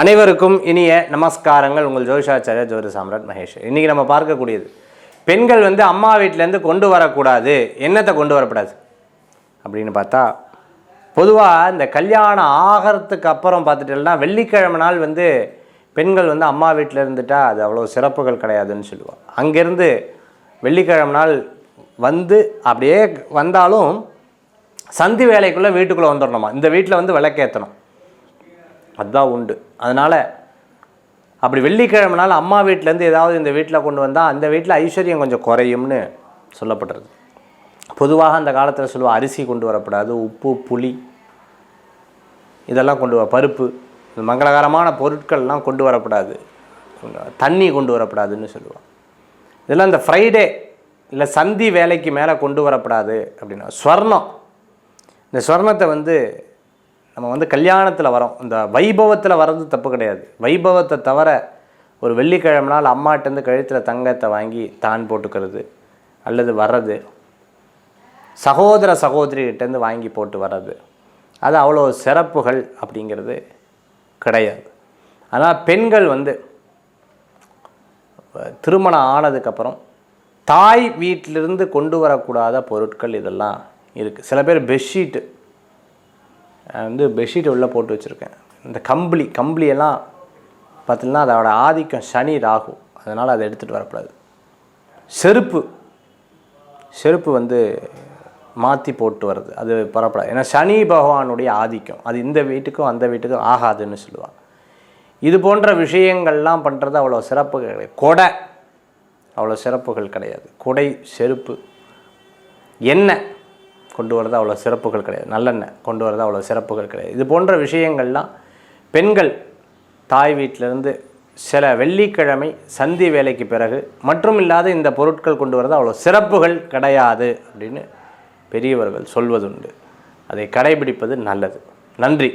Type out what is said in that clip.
அனைவருக்கும் இனிய நமஸ்காரங்கள். உங்கள் ஜோஷாச்சாரிய ஜோதி சாம்ராட் மகேஷ். இன்றைக்கி நம்ம பார்க்கக்கூடியது பெண்கள் வந்து அம்மா வீட்டிலேருந்து கொண்டு வரக்கூடாது என்னத்தை கொண்டு வரக்கூடாது அப்படின்னு பார்த்தா பொதுவாக இந்த கல்யாணம் ஆகிறதுக்கு அப்புறம் பார்த்துட்டோம்னா வெள்ளிக்கிழமை நாள் வந்து பெண்கள் வந்து அம்மா வீட்டில் இருந்துட்டால் அது அவ்வளோ சிறப்புகள் கிடையாதுன்னு சொல்லுவாள் அங்கேருந்து வெள்ளிக்கிழமை நாள் வந்து அப்படியே வந்தாலும் சந்தி வேலைக்குள்ளே வீட்டுக்குள்ளே வந்துடணுமா? இந்த வீட்டில் வந்து விளக்கேற்றணும் அதுதான் உண்டு. அதனால் அப்படி வெள்ளிக்கிழமைனால அம்மா வீட்டிலேருந்து ஏதாவது இந்த வீட்டில் கொண்டு வந்தால் அந்த வீட்டில் ஐஸ்வர்யம் கொஞ்சம் குறையும்னு சொல்லப்படுறது பொதுவாக அந்த காலத்தில் சொல்லுவோம் அரிசி கொண்டு வரக்கூடாது உப்பு புளி இதெல்லாம் கொண்டு வர பருப்பு இந்த மங்களகரமான பொருட்கள்லாம் கொண்டு வரக்கூடாது தண்ணி கொண்டு வரப்படாதுன்னு சொல்லுவாள் இதெல்லாம் இந்த ஃப்ரைடே இல்லை சந்தி வேலைக்கு மேலே கொண்டு வரப்படாது அப்படின்னா ஸ்வர்ணம். இந்த ஸ்வர்ணத்தை வந்து நம்ம வந்து கல்யாணத்தில் வரோம். இந்த வைபவத்தில் வர்றது தப்பு கிடையாது. வைபவத்தை தவிர ஒரு வெள்ளிக்கிழமை நாள் அம்மாட்டேருந்து கழுத்தில் தங்கத்தை வாங்கி தான் போட்டுக்கிறது அல்லது வர்றது. சகோதர சகோதரிகிட்டேருந்து வாங்கி போட்டு வர்றது. அது அவ்வளோ சிறப்புகள் அப்படிங்கிறது கிடையாது. ஆனால் பெண்கள் வந்து திருமணம் ஆனதுக்கப்புறம் தாய் வீட்டிலிருந்து கொண்டு வரக்கூடாத பொருட்கள் இதெல்லாம் இருக்குது சில பேர் பெட்ஷீட்டு வந்து பெட்ஷீட் உள்ளே போட்டு வச்சுருக்கேன். இந்த கம்பளி கம்பளியெல்லாம் பார்த்தீங்கன்னா அதோட ஆதிக்கம் சனி ராகு. அதனால் அதை எடுத்துகிட்டு வரக்கூடாது. செருப்பு செருப்பு வந்து மாற்றி போட்டு வர்றது. அது பரப்படாது. ஏன்னா சனி பகவானுடைய ஆதிக்கம். அது இந்த வீட்டுக்கும் அந்த வீட்டுக்கும் ஆகாதுன்னு சொல்லுவாள் இது போன்ற விஷயங்கள்லாம் பண்ணுறது அவ்வளோ சிறப்பு கிடையாது. கொடை அவ்வளோ சிறப்புகள் கிடையாது. கொடை செருப்பு எண்ணெய். கொண்டு வரது அவ்வளோ சிறப்புகள் கிடையாது. நல்லெண்ணெய் கொண்டு வரது அவ்வளோ சிறப்புகள் கிடையாது. இது போன்ற விஷயங்கள்லாம் பெண்கள் தாய் வீட்டிலேருந்து சில வெள்ளிக்கிழமை சந்தி வேலைக்கு பிறகு மற்றும் இல்லாத இந்த பொருட்கள் கொண்டு வரது அவ்வளோ சிறப்புகள் கிடையாது அப்படின்னு பெரியவர்கள் சொல்வதுண்டு. அதை கடைபிடிப்பது நல்லது. நன்றி.